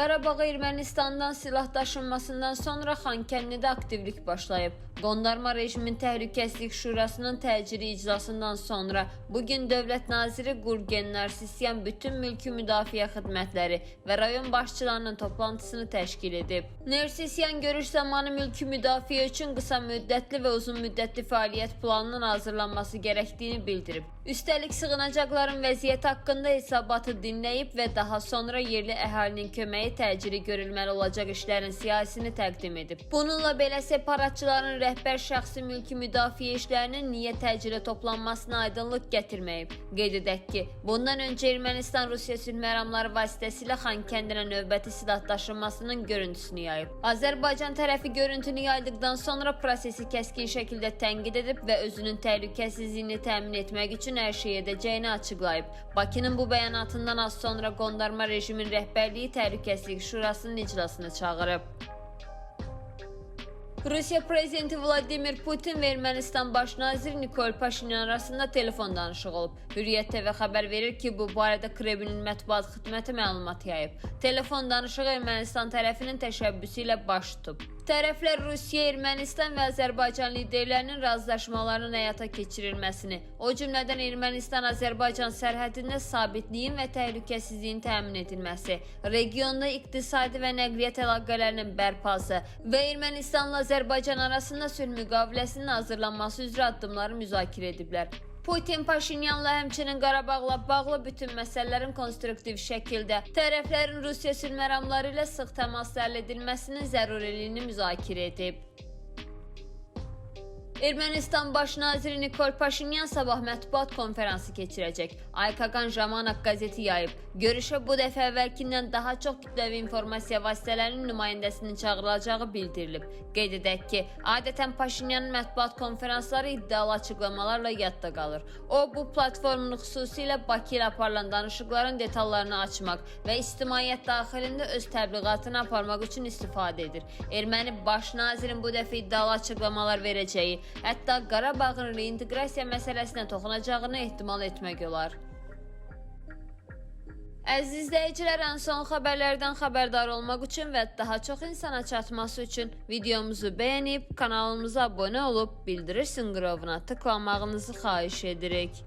Qarabağ Ermənistandan silah daşınmasından sonra Xankəndidə aktivlik başlayıb. Qondarma rejimin Təhlükəsizlik Şurasının təcili iclasından sonra bu gün Dövlət naziri Gurgen Narsisyan bütün mülki müdafiə xidmətləri və rayon başçılarının toplantısını təşkil edib. Narsisyan görüş zamanı mülki müdafiə üçün qısa müddətli və uzun müddətli fəaliyyət planının hazırlanması gərəkdiyini bildirib. Üstəlik sığınacaqların vəziyyəti haqqında hesabatı dinləyib və daha sonra yerli əhalinin köməyi təcili görülməli olacaq işlərin siyasini təqdim edib. Bununla belə separatçıların rəhbər şəxsi mülki müdafiə işlərinin niyə təcili toplanmasına aydınlıq gətirməyib. Qeyd edək ki, bundan öncə Ermənistan Rusiya sülh məramları vasitəsilə Xankəndinə növbəti silah daşınmasının görüntüsünü yayıb. Azərbaycan tərəfi görüntünü yaydıqdan sonra prosesi kəskin şəkildə tənqid edib və özünün təhlükəsizliyini təmin etmək üçün hər şey edəcəyini açıqlayıb. Bakının bu bəyanatından az sonra qondarma rejimin rəhbərliyi Təhlükəsizlik Şurasının iclasını çağırıb. Rusiya prezidenti Vladimir Putin və Ermənistan baş Nikol Paşinyan arasında telefon danışığı olub. Hürriyyət TV xəbər verir ki, bu barədə Kremlin mətbuat xidməti məlumat yayıb. Telefon danışığı Ermənistan tərəfinin təşəbbüsü ilə baş tutub. Tərəflər Rusiya, Ermənistan və Azərbaycan liderlərinin razılaşmalarının həyata keçirilməsini, o cümlədən Ermənistan-Azərbaycan sərhədində sabitliyin və təhlükəsizliyin təmin edilməsi, regionda iqtisadi və nəqliyyat əlaqələrinin bərpası və Ermənistanla Azərbaycan arasında sülh müqaviləsinin hazırlanması üzrə addımları müzakirə ediblər. Putin Paşinyanla həmçinin Qarabağla bağlı bütün məsələlərin konstruktiv şəkildə tərəflərin Rusiya sülh məramları ilə sıx təmasda həll edilməsinin zəruriliyini müzakirə edib. Ermənistan baş naziri Nikol Paşinyan sabah mətbuat konfransı keçirəcək. Aykakan Jamanak qəzeti yayıb. Görüşə bu dəfə əvvəlkindən daha çox kütləvi informasiya vasitələrinin nümayəndəsinin çağırılacağı bildirilib. Qeyd edək ki, adətən Paşinyanın mətbuat konferansları iddialı açıqlamalarla yadda qalır. O bu platformun xüsusilə Bakı ilə aparılan danışıqların detallarını açmaq və ictimaiyyət daxilində öz təbliğatını aparmaq üçün istifadə edir. Erməni baş nazirin bu dəfə iddialı açıqlamalar verəcəyi, hətta Qarabağın reinteqrasiya məsələsinə toxunacağını ehtimal etmək olar. Əziz izləyicilər, ən son xəbərlərdən xəbərdar olmaq üçün və daha çox insana çatması üçün videomuzu bəyənib, kanalımıza abunə olub, bildirim zınqırovuna tıklamağınızı xahiş edirik.